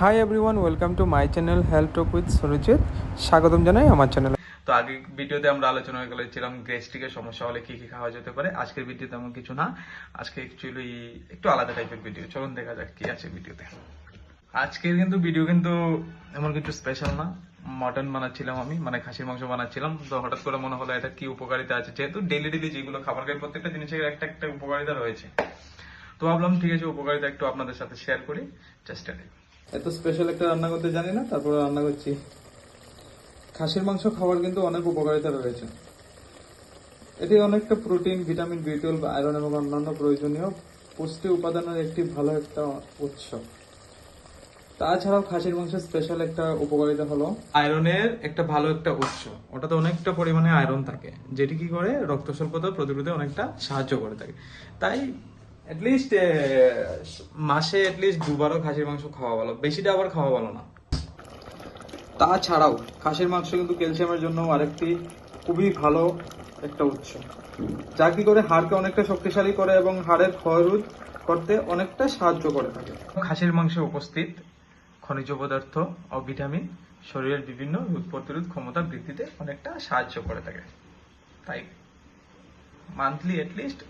Hi everyone welcome to my channel help talk with Surajit স্বাগতম জানাই আমার চ্যানেলে তো আগে ভিডিওতে আমরা আলোচনা হয়ে করেছিলাম গ্যাস্ট্রিকের সমস্যা হলে কি কি খাওয়া যেতে পারে। আজকের ভিডিও তেমন কিছু না। আজকে অ্যাকচুয়ালি একটু আলাদা টাইপের ভিডিও চলুন দেখা যাক কি আছে ভিডিওতে। আজকের কিন্তু ভিডিও কিন্তু এমন কিছু স্পেশাল না। মটন বানাচ্ছিলাম আমি মানে খাসির মাংস বানাচ্ছিলাম। তো হঠাৎ করে মনে হলো এটা কি উপকারিতা আছে? যেহেতু ডেলি ডেলি যেগুলো খাবার খাই, প্রত্যেকটা জিনিসের একটা একটা উপকারিতা রয়েছে। তো ভাবলাম ঠিক আছে, উপকারিতা একটু আপনাদের সাথে শেয়ার করি। চেষ্টা করি এত স্পেশাল একটা রান্না করতে জানি না, তারপরে রান্না করছি। খাসির মাংস খাওয়ার কিন্তু অনেক উপকারিতা রয়েছে। এটি অনেকটা protein vitamin B twelve iron এবং অন্যান্য প্রয়োজনীয় পুষ্টি উপাদানের একটি ভালো একটা উৎস। তাছাড়াও খাসির মাংসের স্পেশাল একটা উপকারিতা হলো আয়রনের একটা ভালো একটা উৎস। ওটাতে অনেকটা পরিমাণে আয়রন থাকে, যেটি কি করে রক্ত স্বল্পতা প্রতিরোধে অনেকটা সাহায্য করে থাকে। তাই অ্যাটলিস্ট মাসে অ্যাটলিস্ট দুবারও খাসির মাংস খাওয়া ভালো। বেশিটা আবার খাওয়া ভালো না। তাছাড়াও খাসির মাংস কিন্তু ক্যালসিয়ামের জন্য আরেকটি খুবই ভালো একটা উৎস। যা কি করে হাড়কে অনেকটা শক্তিশালী করে এবং হাড়ের ক্ষয়রোধ করতে অনেকটা সাহায্য করে থাকে। খাসির মাংসে উপস্থিত খনিজ পদার্থ ও ভিটামিন শরীরের বিভিন্ন রোগ প্রতিরোধ ক্ষমতা বৃদ্ধিতে অনেকটা সাহায্য করে থাকে। তাই মান্থলি অ্যাটলিস্ট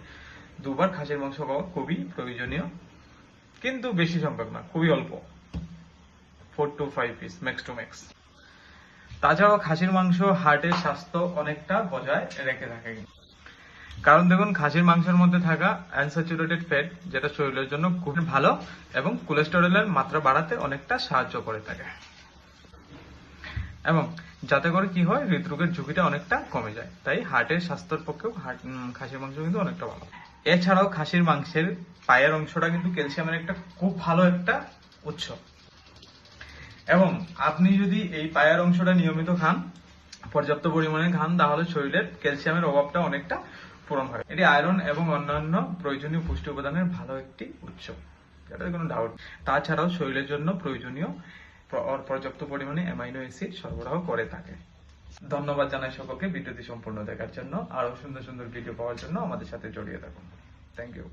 দুবার খাসির মাংস খাওয়া খুবই প্রয়োজনীয়, কিন্তু বেশি সংখ্যক না, খুবই অল্প। Four two five piece max to max তাছাড়াও খাসির মাংস হার্টের স্বাস্থ্য অনেকটা বজায় রেখে থাকে। কারণ দেখুন, খাসির মাংসের মধ্যে থাকা অ্যানস্যাচুরেটেড ফ্যাট যেটা শরীরের জন্য খুব ভালো এবং কোলেস্টেরলের মাত্রা বাড়াতে অনেকটা সাহায্য করে থাকে। এবং যাতে করে কি হয়, হৃদরোগের ঝুঁকিটা অনেকটা কমে যায়। তাই হার্টের স্বাস্থ্যের পক্ষেও খাসির মাংস কিন্তু অনেকটা ভালো। এছাড়াও খাসির মাংসের পায়ের অংশটা কিন্তু ক্যালসিয়ামের একটা খুব ভালো একটা উৎস। এবং আপনি যদি এই পায়ের অংশটা নিয়মিত খান, পর্যাপ্ত পরিমাণে খান, তাহলে শরীরের ক্যালসিয়ামের অভাবটা অনেকটা পূরণ হয়। এটি আয়রন এবং অন্যান্য প্রয়োজনীয় পুষ্টি উপাদানের ভালো একটি উৎস। এটাতে কোনো ডাউট তাছাড়াও শরীরের জন্য প্রয়োজনীয় প্র- পর্যাপ্ত পরিমাণে অ্যামাইনো অ্যাসিড সরবরাহ করে থাকে। ধন্যবাদ জানাই সকলকে ভিডিওটি সম্পূর্ণ দেখার জন্য। আরও সুন্দর সুন্দর ভিডিও পাওয়ার জন্য আমাদের সাথে জড়িয়ে থাকুন। Thank you